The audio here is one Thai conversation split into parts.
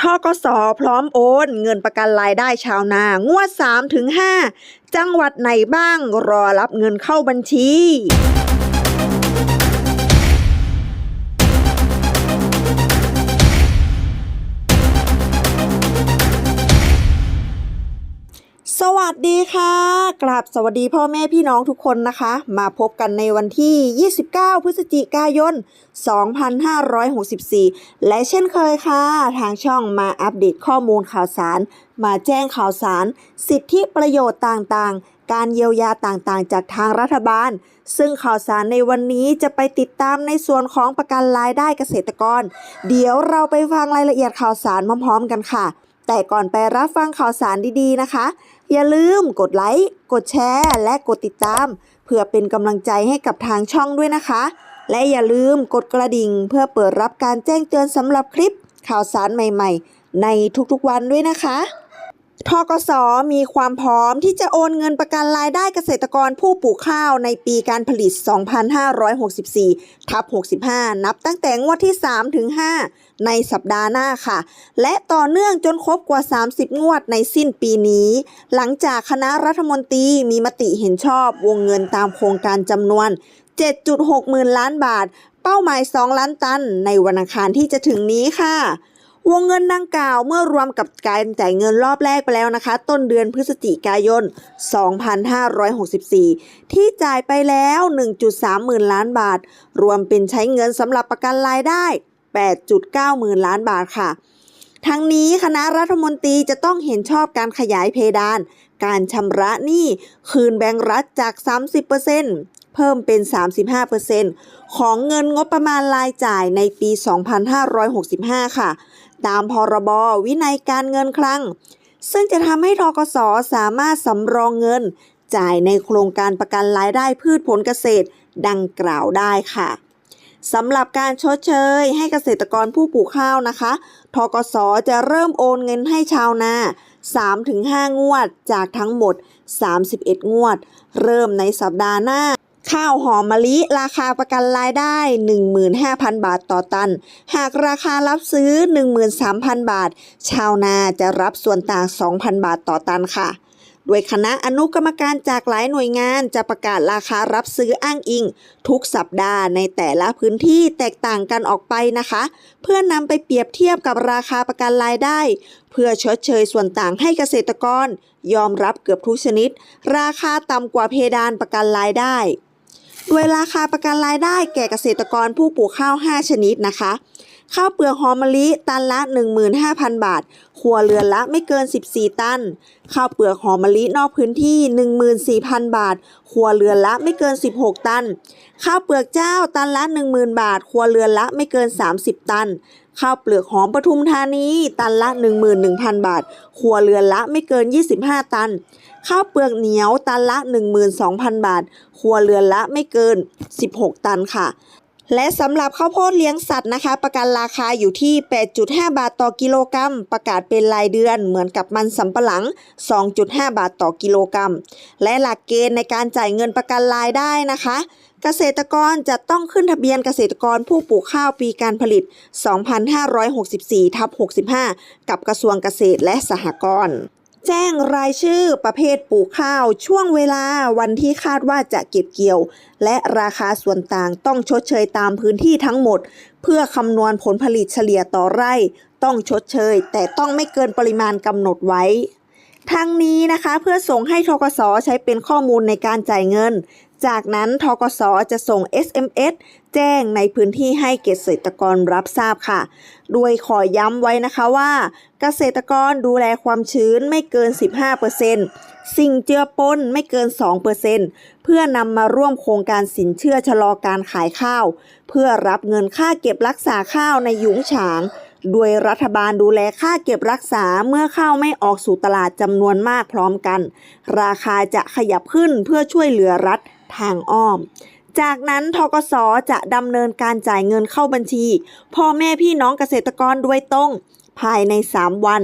ทกสพร้อมโอนเงินประกันรายได้ชาวนางวด3-5 จังหวัดไหนบ้างรอรับเงินเข้าบัญชี วัสดีค่ะกราบสวัสดีพ่อแม่พี่น้องทุกคนนะคะ มาพบกันในวันที่ 29 พฤศจิกายน 2564 และเช่นเคยค่ะ ทางช่องมาอัปเดตข้อมูลข่าวสาร มาแจ้งข่าวสาร สิทธิประโยชน์ต่างๆ การเยียวยาต่างๆ จากทางรัฐบาล ซึ่งข่าวสารในวันนี้จะไปติดตามในส่วนของประกันรายได้เกษตรกร เดี๋ยวเราไปฟังรายละเอียดข่าวสารพร้อมๆกันค่ะ แต่ก่อนไปรับฟังข่าวสารดีๆนะคะ อย่าลืมกดไลค์ กดแชร์ และกดติดตาม เพื่อเป็นกำลังใจให้กับทางช่องด้วยนะคะ และอย่าลืมกดกระดิ่ง เพื่อเปิดรับการแจ้งเตือนสำหรับคลิปข่าวสารใหม่ ๆ ในทุกๆวันด้วยนะคะ ทกสมีความพร้อมที่จะโอนเงินประกันรายได้เกษตรกรผู้ปลูกข้าวในปีการผลิต 2564 ทับ 65 นับตั้งแต่งวดที่ 3 ถึง 5 ในสัปดาห์หน้าค่ะ และต่อเนื่องจนครบกว่า 30 งวดในสิ้นปีนี้ หลังจากคณะรัฐมนตรีมีมติเห็นชอบวงเงินตามโครงการจำนวน 7.6หมื่นล้านบาท เป้าหมาย 2 ล้านตัน ในวันอังคารที่จะถึงนี้ค่ะ วงเงินดังกล่าวเมื่อรวมกับการจ่ายเงินรอบแรกไปแล้วนะคะ ต้นเดือนพฤศจิกายน 2564 ที่จ่ายไปแล้ว 1.3 หมื่นล้านบาท รวมเป็นใช้เงินสำหรับประกันรายได้ 8.9 หมื่นล้านบาทค่ะทั้งนี้คณะรัฐมนตรีจะต้องเห็นชอบการขยายเพดาน การชำระหนี้คืนแบงก์รัฐจาก 30%เพิ่มเป็น 35%ของเงินงบประมาณรายจ่ายในปี 2565 ค่ะ ตามพรบวินัยการเงินคลัง ซึ่งจะทำให้ทกสสามารถสำรองเงิน จ่ายในโครงการประกันรายได้พืชผลเกษตรดังกล่าวได้ค่ะสำหรับการชดเชยให้เกษตรกรผู้ปลูกข้าวนะคะ ทกสจะเริ่มโอนเงินให้ชาวนา 3-5 งวดจากทั้งหมด 31 งวด เริ่มในสัปดาห์หน้า ข้าวหอมมะลิราคาประกันรายได้ 15,000 บาทต่อตัน หากราคารับซื้อ 13,000 บาท ชาวนาจะรับส่วนต่าง 2,000 บาทต่อตันค่ะโดยคณะอนุกรรมการจากหลายหน่วยงานจะประกาศราคารับซื้ออ้างอิง ทุกสัปดาห์ในแต่ละพื้นที่แตกต่างกันออกไปนะคะ เพื่อนำไปเปรียบเทียบกับราคาประกันรายได้ เพื่อชดเชยส่วนต่างให้เกษตรกร ยอมรับเกือบทุกชนิด ราคาต่ำกว่าเพดานประกันรายได้ โดยราคาประกันรายได้แก่เกษตรกรผู้ปลูกข้าว 5 ชนิดนะคะ ข้าวเปลือกหอมมะลิตันละ 15,000 บาท ครัวเรือนละไม่เกิน 14 ตัน ข้าวเปลือกหอมมะลินอกพื้นที่ 14,000 บาท ครัวเรือนละไม่เกิน 16 ตัน ข้าวเปลือกเจ้าตันละ 10,000 บาท ครัวเรือนละไม่เกิน 30 ตัน ข้าวเปลือกหอมปทุมธานี ตันละ 11,000 บาทครัวเรือนละไม่เกิน 25 ตัน ข้าวเปลือกเหนียวตันละ 12,000 บาทครัวเรือนละไม่เกิน 16 ตันค่ะ และสำหรับข้าวโพดเลี้ยงสัตว์นะคะ ประกันราคาอยู่ที่ 8.5 บาทต่อกิโลกรัม ประกาศเป็นรายเดือนเหมือนกับมันสำปะหลัง 2.5 บาทต่อกิโลกรัม และหลักเกณฑ์ในการจ่ายเงินประกันรายได้นะคะ เกษตรกรจะต้องขึ้นทะเบียนเกษตรกรผู้ปลูกข้าวปีการผลิต 2564ทับ65 กับกระทรวงเกษตรและสหกรณ์ แจ้งรายชื่อประเภทปลูกข้าว ช่วงเวลาวันที่คาดว่าจะเก็บเกี่ยว และราคาส่วนต่างต้องชดเชยตามพื้นที่ทั้งหมด เพื่อคำนวณผลผลิตเฉลี่ยต่อไร่ ต้องชดเชย แต่ต้องไม่เกินปริมาณกำหนดไว้ทั้งนี้นะคะเพื่อส่งให้ทกสใช้เป็นข้อมูลในการจ่ายเงิน จากนั้นทกสจะส่ง SMS แจ้งในพื้นที่ให้เกษตรกรรับทราบค่ะโดยขอย้ำไว้นะคะว่า เกษตรกรดูแลความชื้นไม่เกิน 15%สิ่งเจือปนไม่เกิน 2%เพื่อนำมาร่วมโครงการสินเชื่อชะลอการขายข้าว เพื่อรับเงินค่าเก็บรักษาข้าวในยุ้งฉางโดยรัฐบาลดูแลค่าเก็บรักษาเมื่อข้าวไม่ออกสู่ตลาดจำนวนมากพร้อมกัน ราคาจะขยับขึ้นเพื่อช่วยเหลือรัฐ ทางอ้อม จากนั้นทกสจะดำเนินการจ่ายเงินเข้าบัญชี พ่อแม่พี่น้องเกษตรกรโดยตรงภายใน 3 วัน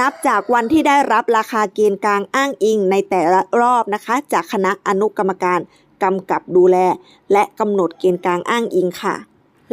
นับจากวันที่ได้รับราคาเกณฑ์กลางอ้างอิงในแต่ละรอบนะคะ จากคณะอนุกรรมการกำกับดูแล และกำหนดเกณฑ์กลางอ้างอิงค่ะ